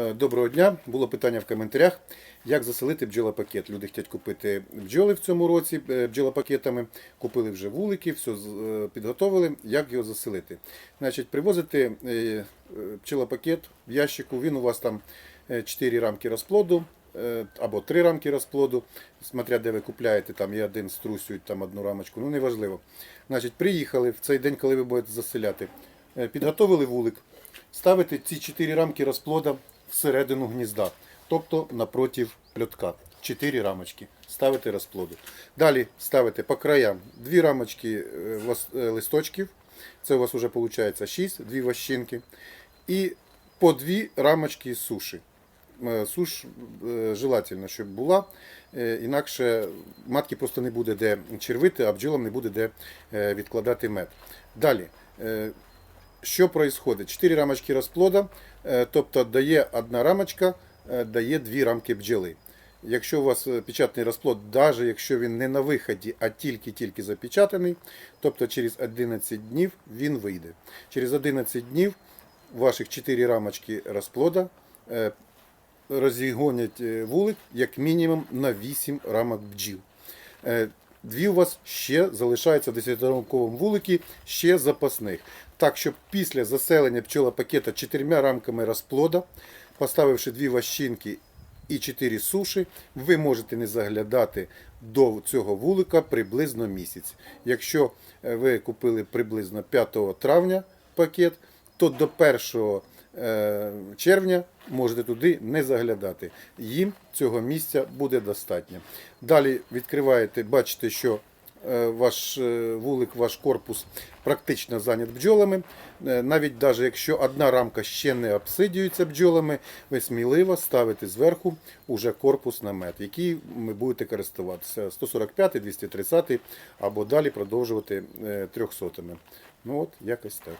Е, Доброго дня. Було питання в коментарях, як заселити бджолопакет. Люди хочуть купити бджоли в цьому році е, бджолопакетами. Купили вже вулики, все е, підготовили. Як його заселити? Значить, привозите бджолопакет в ящику. Він у вас там 4 рамки розплоду. Або три рамки розплоду, смотря де ви купляєте, там і один струсюють, там одну рамочку, ну неважливо. Значить, приїхали в цей день, коли ви будете заселяти, підготовили вулик, ставите ці чотири рамки розплода всередину гнізда, тобто напротив льотка. Чотири рамочки. Ставите розплоду. Далі ставите по краям дві рамочки е, е, листочків. Це у вас вже виходить 6, дві ващинки. І по дві рамочки суші. Е, Суш желательно, щоб була, інакше матки просто не буде де червити, а бджолам не буде де відкладати мед. Далі. Е, що происходит? Чотири рамочки розплода, е, тобто дає одна рамочка, е, дає дві рамки бджоли. Якщо у вас е, печатний розплод, навіть якщо він не на виході, а тільки-тільки запечатаний, тобто через 11 днів він вийде. Через 11 днів ваших 4 рамочки розплода е, розігонять е, вулик як мінімум на 8 рамок бджіл. Дві у вас ще залишаються в 10-рамковому вуликі, ще запасних. Так, що після заселення пчелопакета чотирма рамками розплода, поставивши дві ващинки і 4 суші, ви можете не заглядати до цього вулика приблизно місяць. Якщо е, ви купили приблизно 5 травня пакет, то до 1 е, червня можете туди не заглядати. Їм цього місця буде достатньо. Далі відкриваєте, бачите, що е, ваш е, вулик, ваш корпус практично зайнят бджолами. Е, Навіть навіть якщо одна рамка ще не обсидюється бджолами, ви сміливо ставите зверху уже корпус намет, який ви будете користуватися 145, 230 або далі продовжувати 300. Ну от якось так.